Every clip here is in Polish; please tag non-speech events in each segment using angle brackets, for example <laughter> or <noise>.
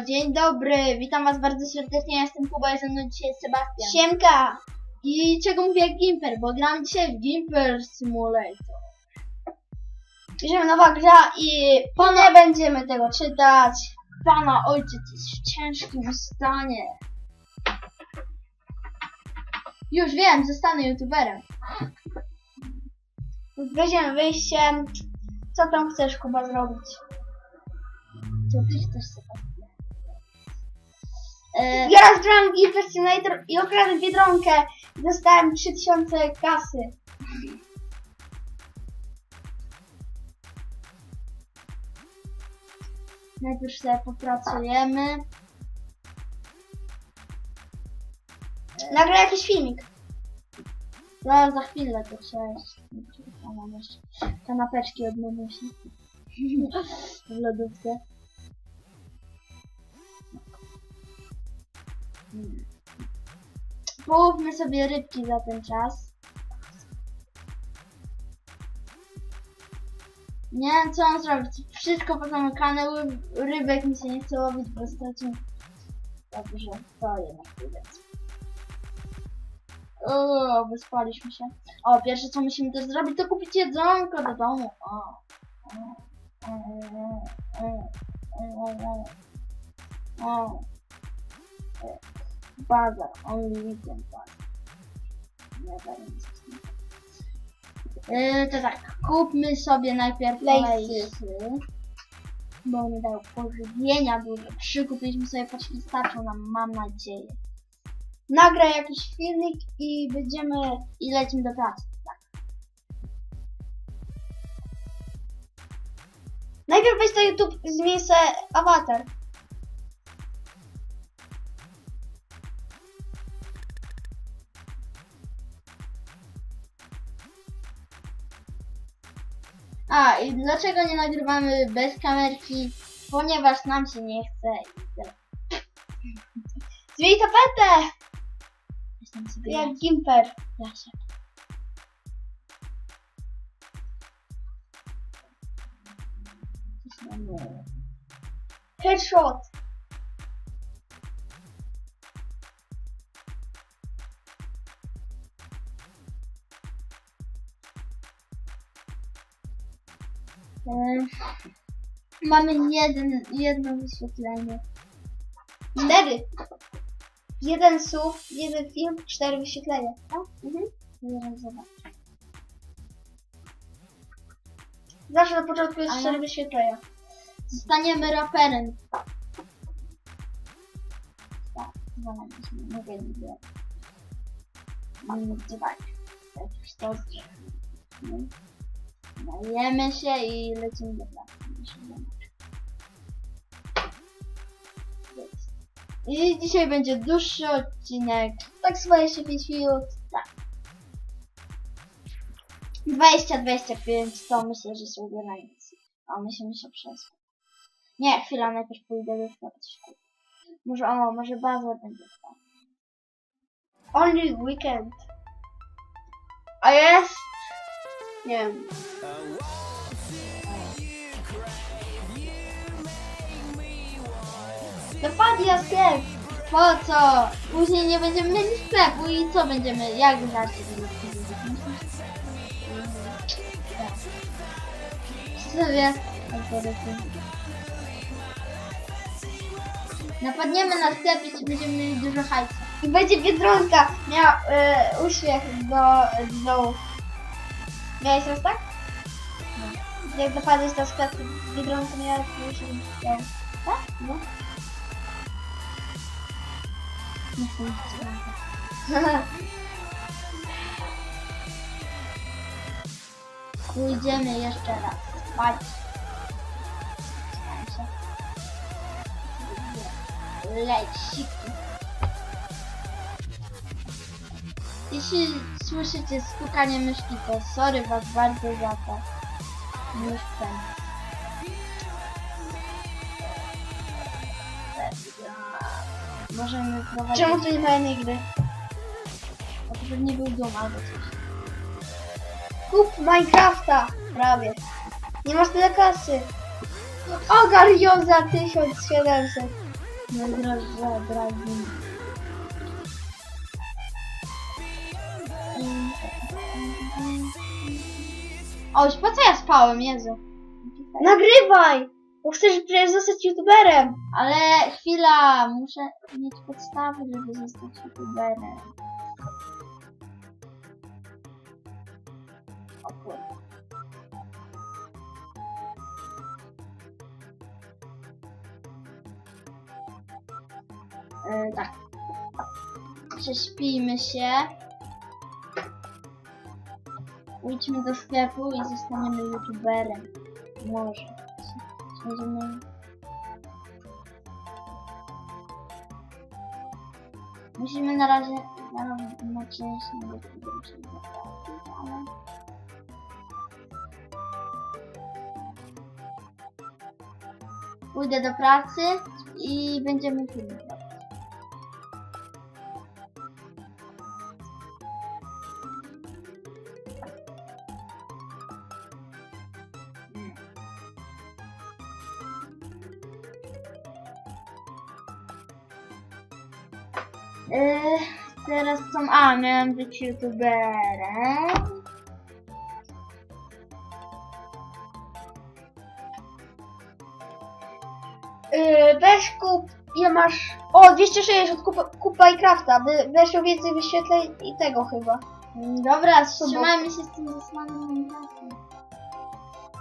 dzień dobry, witam was bardzo serdecznie, ja jestem Kuba, jest ze mną dzisiaj Sebastian. Siemka! I czego mówię jak Gimper, bo gram dzisiaj w Gimper Simulator. Bierzemy nowa gra i po nie będziemy tego czytać. Pana ojciec jest w ciężkim stanie. Już wiem, zostanę youtuberem. Weźmiemy wyjście. Co tam chcesz Kuba zrobić? Co ty chcesz Sebastian? E, Ja raz grałem w Gear Simulator i okradłem Biedronkę i dostałem 3000 kasy. najpierw sobie popracujemy. Nagraj jakiś filmik. Zaraz za chwilę to cześć. A mam jeszcze kanapeczki od mamusi. <laughs> w lodówce. Połówmy sobie rybki za ten czas. Nie wiem co mam zrobić. Wszystko pozamykane, rybek mi się nie chce łowić, bo stracę. Dobrze, to jednak chwilę. O, wyspaliśmy się. O, pierwsze co musimy też zrobić, to kupić jedzonko do domu. O. O. O. O. O. O. Bazar, only weekend bazar. Nie wiem, Yy, to tak, kupmy sobie najpierw Lejsy. bo one dają pożywienia dużo. Trzy kupiliśmy sobie, poczki starczą nam, mam nadzieję. Nagraj jakiś filmik i będziemy... I lecimy do pracy. Tak. Najpierw weź to YouTube, zmień se awatar. A, i dlaczego nie nagrywamy bez kamerki? Ponieważ nam się nie chce. <laughs> Zmień tapetę! Jestem sobie Jak Gimper. Jasiek. Headshot. Mamy jeden, jedno wyświetlenie. Cztery. Jeden słów, jeden film, cztery wyświetlenia. Tak? Mhm. Zaraz zobacz. Zawsze na początku jest Ale- cztery wyświetlenia. Zostaniemy raperem. Tak, znaleźliśmy. Nie wiem, dwa. Tak, już to zresztą. Dajemy się i lecimy do pracy. I dzisiaj będzie dłuższy odcinek. Tak swoje się 5 minut. Tak. 20-25 to myślę, że są granicy. A musimy się przespać. Nie, chwila, najpierw pójdę do kupić. Może, o, może bazę będzie trwał. Only weekend. A jest? Nie wiem. Dopadli na sklep. Po co? Później nie będziemy mieli sklepu i co będziemy, jak znaczy sobie Napadniemy na sklep i będziemy mieli dużo hajsu. I będzie Biedronka. Miała e, uśmiech do, do... Miałeś raz tak? Jak dopadłeś na sklep, to Biedronka miała uśmiech do... Tak? No. Nie chcę nic sprawdzać. <laughs> Pójdziemy jeszcze raz spać. Leciki. Jeśli słyszycie stukanie myszki, to sorry was bardzo za to. Chcę. Możemy prowadzić... Czemu tu nie ma jednej gry? A to pewnie był dom albo coś. Kup Minecrafta. Prawie. Nie masz tyle kasy. Ogar ją za 1700. Najdroższe dragi. O, już po co ja spałem, Jezu? Nagrywaj! Bo chcesz przecież zostać youtuberem. Ale chwila, muszę mieć podstawy, żeby zostać youtuberem. O kurde. E, tak. Prześpijmy się. Pójdźmy do sklepu i zostaniemy youtuberem. Może. Będziemy Musimy na razie na część na ale... Pójdę do pracy i będziemy filmy Yy, teraz są. A, miałem być youtuberem. Yy, weź kup, ile masz... O, 260 kup, kup Minecrafta. By, weszło więcej wyświetleń i tego chyba. Mm, Dobra, wstrzymajmy się z tym zasłanym czasem.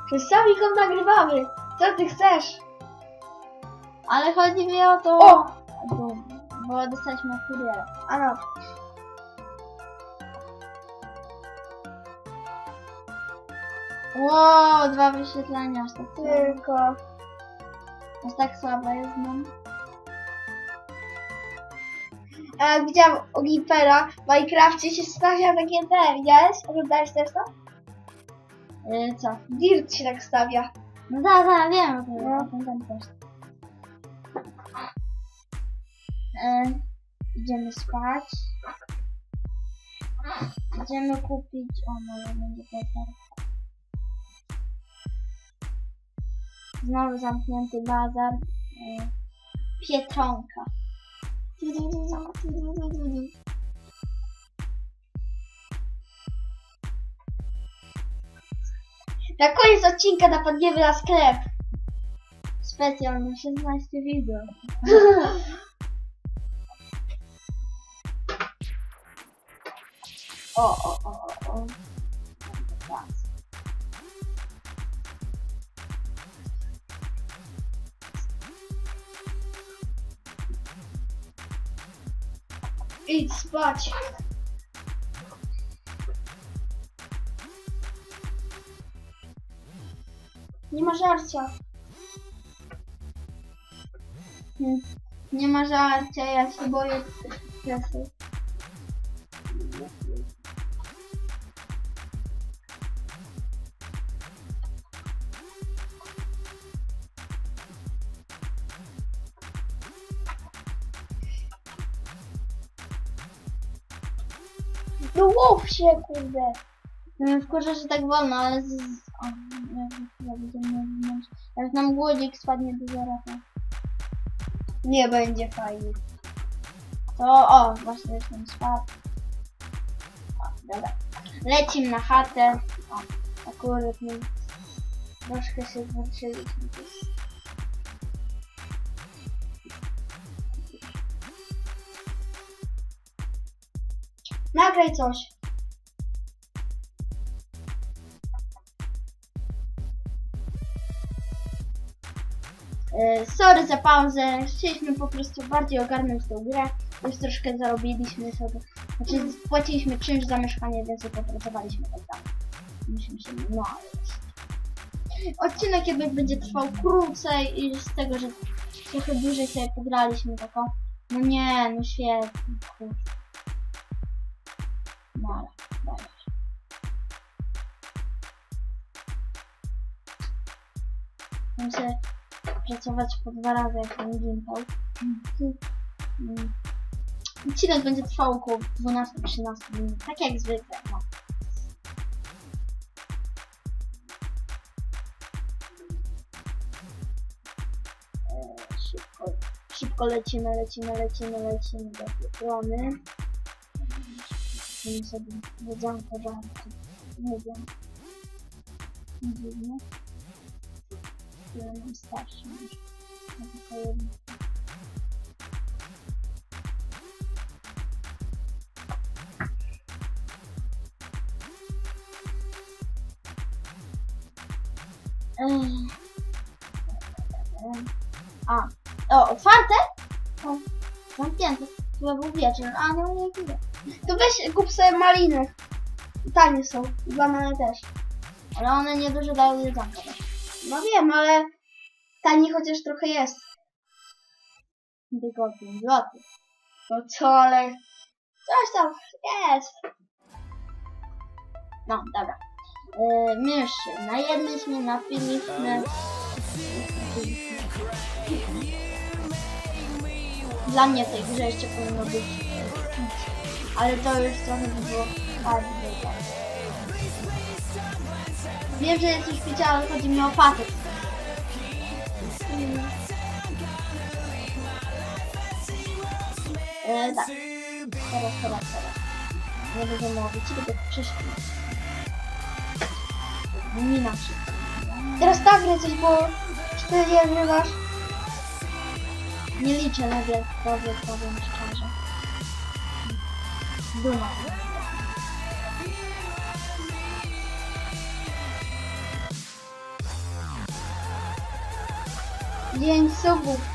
Przez cały kąt nagrywamy. Co ty chcesz? Ale chodzi mi o to. O! Bo, dostaliśmy kuriera. A no. Wow, dwa wyświetlenia, aż tak słabo. Tylko... Aż tak słabo jest nam. E, widziałam u Gipera w Minecrafcie się stawia takie te, widziałeś? Oglądałeś też to? Yy, co? Dirt się tak stawia. No da, da, wiem o tym, No. o tym też. Yy, idziemy spać. Idziemy kupić. O, może będzie Peter. Znowu zamknięty bazar. Yy, Pietronka. Na koniec odcinka napadniemy na sklep. Specjalnie 16 widzów. <laughs> O, o, o, o. Idź spać. Nie ma żarcia. Hmm. Nie ma żarcia, ja się boję. No łów się, kurde. No, Wkurzę, że tak wolno, ale z... z o, jak będziemy. Jak nam głodzik spadnie do zera, to... Nie będzie fajnie. To o, właśnie już nam spadł. O, dobra. Lecimy na chatę. O, akurat my troszkę się zmęczyliśmy. Nagraj coś. E, Sorry za pauzę, chcieliśmy po prostu bardziej ogarnąć tę grę. Już troszkę zarobiliśmy sobie. Znaczy płaciliśmy czynsz za mieszkanie, więc popracowaliśmy tak dalej. Musimy się znaleźć. Odcinek jednak będzie trwał krócej i z tego, że trochę dłużej sobie pograliśmy tako. No nie, no świetnie, kurczę. Dalej, dalej. Muszę pracować po dwa razy jak ten gimpał. Odcinek będzie trwał około 12-13 minut, tak jak zwykle. No. E, szybko, szybko lecimy, lecimy, lecimy, lecimy do piepłony. 71. Медиан, пожалуйста. Медиан. Медиан. И он старше немножко. Chyba był wieczór, a no nie widzę. To weź kup sobie maliny. Tanie są. Banany też. Ale one nie dużo dają jedzonka. No wiem, ale tani chociaż trochę jest. 5 złotych. No co, ale coś tam jest. No, dobra. Yy, myszy. Najedliśmy, napiliśmy. Dla mnie tej grze jeszcze powinno być. Ale to już trochę by było tak. Wiem, że jest już picie, ale chodzi mi o patyk. E, tak. Teraz, teraz, teraz. Nie będę mówić, tylko przyszli. Mina wszystko. Teraz tak coś, bo cztery nie masz. Nie liczę na wielkowie, powiem szczerze. Duma. Dzień subów.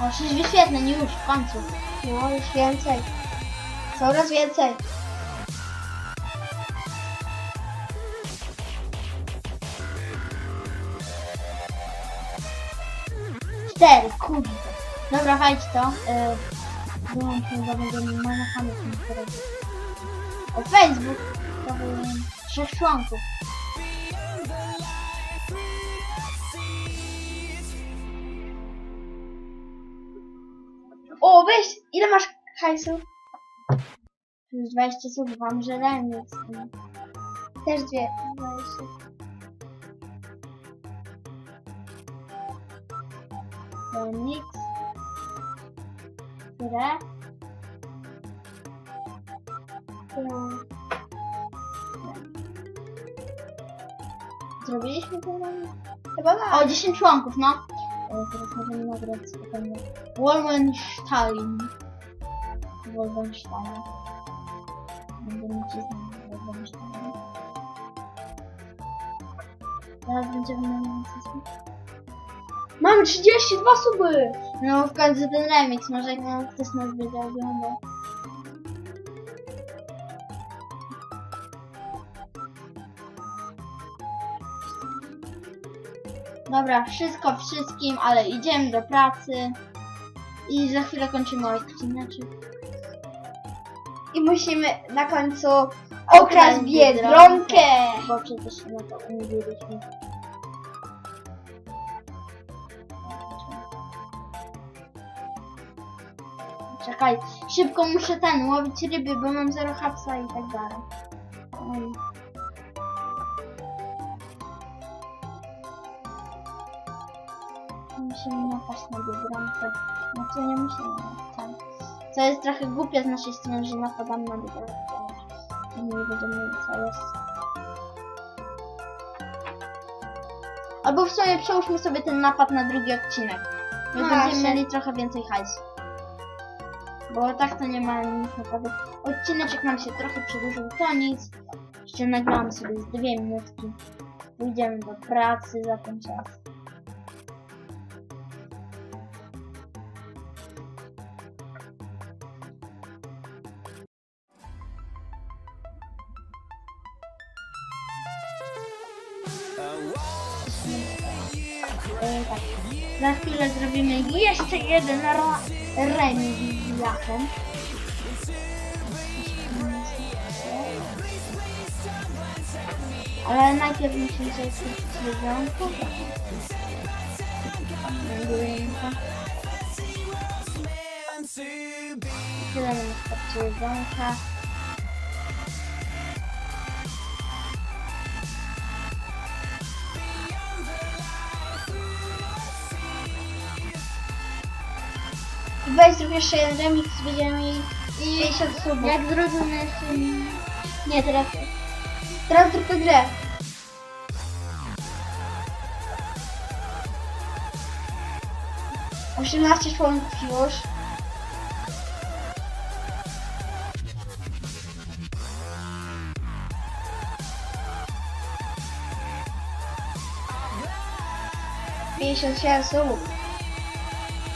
O, się wyświetleń już, w końcu. No już więcej. Coraz więcej. Cztery, kurde. Dobra, wejdź to. Yy, Wyłączmy, bo będziemy manachamy tym teraz. O, Facebook. To był trzech członków. Weź, ile masz hajsu? Już 20 słów, mam że remis. Też dwie. 20. Remix. Które? Hmm. Zrobiliśmy to? Chyba tak. O, 10 członków, no. E, Teraz możemy nagrać spokojnie. Wolfenstein. Wolfenstein. Będę mi znać Wolfenstein. Teraz będziemy system. Mamy 32 suby. No w końcu ten remix, może ktoś nas będzie oglądał. Dobra, wszystko wszystkim, ale idziemy do pracy. I za chwilę kończymy odcineczek. I musimy na końcu okraść Biedronkę. Bo przecież na to umówiliśmy. Czekaj, szybko muszę ten, łowić ryby, bo mam zero hapsa i tak dalej. Musimy napaść na biedronkę. No to nie musimy wcale. Co jest trochę głupie z naszej strony, że napadamy na biedronkę. I nie będziemy co jest. Albo w sumie przełóżmy sobie ten napad na drugi odcinek. My No będziemy właśnie. mieli trochę więcej hajsu. Bo tak to nie ma nic naprawdę. Odcineczek nam się trochę przedłużył, to nic. Jeszcze nagrałam sobie z dwie minutki. Pójdziemy do pracy za ten czas. Tak. Za chwilę zrobimy jeszcze jeden remis z Jachem. Ale najpierw musimy sobie skrócić jedzonko. Tyle na starcie jedzonka. Weź zrób jeszcze jeden remix, będziemy mieli I 50 subów. jak zrobimy jeszcze... Nie, teraz... Teraz zróbmy grę. Osiemnaście członków już. Pięćdziesiąt siedem subów.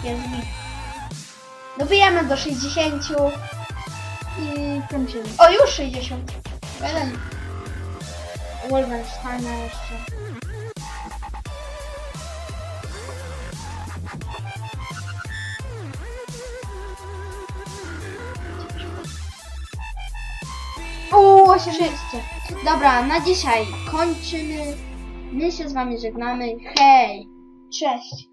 Jest mi. Dobijamy do 60. I się O, już 60. Jeden. Wolfensteina jeszcze. 80. Wszyscy. Dobra, na dzisiaj kończymy. My się z wami żegnamy. Hej! Cześć.